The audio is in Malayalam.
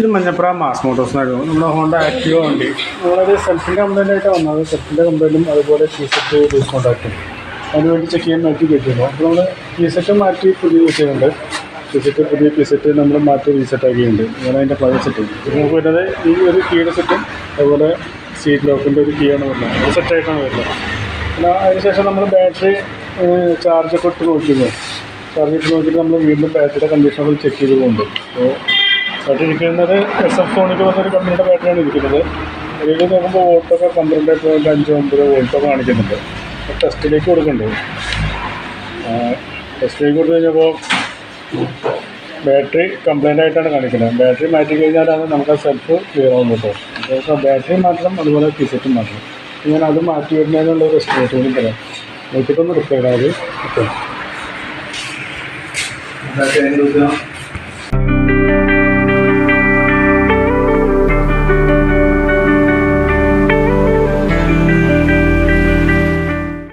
ഇത് മഞ്ഞപ്പുറ മാസ് മോട്ടോഴ്സ് നടക്കും നമ്മുടെ ഹോണ്ട ആക്റ്റീവ വണ്ടി. നമ്മളത് സെൽഫിന്റെ കംപ്ലൈന്റ് ആയിട്ട് വന്നത് സെൽഫിന്റെ കംപ്ലൈന്റും അതുപോലെ കീ സെറ്റ് ലൂസ് കോൺടാക്റ്റും അതിന് വേണ്ടി ചെക്ക് ചെയ്യാൻ മാറ്റി കിട്ടിയിരുന്നു അപ്പോൾ നമ്മൾ കീ സെറ്റ് മാറ്റി പുതിയ യൂസ് ചെയ്യുന്നുണ്ട്. കീ സെറ്റ് പുതിയ കീ സെറ്റ് നമ്മൾ മാറ്റി റീസെറ്റ് ആക്കിയിട്ടുണ്ട്. അങ്ങനെ അതിന്റെ പഴയ സെറ്റ് ഇത് നമുക്ക് വരുന്നത് ഈ ഒരു കീയുടെ സെറ്റും അതുപോലെ സീറ്റ് ലോക്കിന്റെ ഒരു കീയാണ് വരുന്നത്. അത് സെറ്റായിട്ടാണ് വരുന്നത്. അതിനുശേഷം നമ്മൾ ബാറ്ററി ചാർജൊക്കെ ഇട്ട് നോക്കിയിരുന്നു ഇട്ട് നോക്കിയിട്ട് നമ്മൾ വീണ്ടും ബാറ്ററിയുടെ കണ്ടീഷനുകൾ ചെക്ക് ചെയ്ത് പോകുന്നുണ്ട്. അപ്പോൾ ബാറ്ററി ഇരിക്കുന്നത് എസ് എഫ് സോണിക്ക് വന്നൊരു കമ്പനിയുടെ ബാറ്ററിയാണ് ഇരിക്കുന്നത്. അതിൽ നോക്കുമ്പോൾ വോൾട്ടൊക്കെ പന്ത്രണ്ട് പോയിന്റ് അഞ്ച് ഒമ്പത് വോൾട്ടൊക്കെ കാണിക്കുന്നുണ്ട്. അപ്പോൾ ടെസ്റ്റിലേക്ക് കൊടുക്കുന്നുണ്ട്. ടെസ്റ്റിലേക്ക് കൊടുത്തു കഴിഞ്ഞപ്പോൾ ബാറ്ററി കംപ്ലൈന്റ് ആയിട്ടാണ് കാണിക്കുന്നത്. ബാറ്ററി മാറ്റി കഴിഞ്ഞാലാണ് നമുക്ക് ആ സെൽഫ് ക്ലിയർ ആവും കേട്ടോ. അപ്പോൾ ബാറ്ററി മാറ്റണം അതുപോലെ ഫിസറ്റും മാറ്റണം ഞാൻ അത് മാറ്റി വരുന്നതിനുള്ള ഒരു എസ്റ്റിമേറ്റ് കൂടി തരാം. നോക്കിയിട്ടൊന്ന് റിപ്പയർ ആയത് ഓക്കെ. Gracias,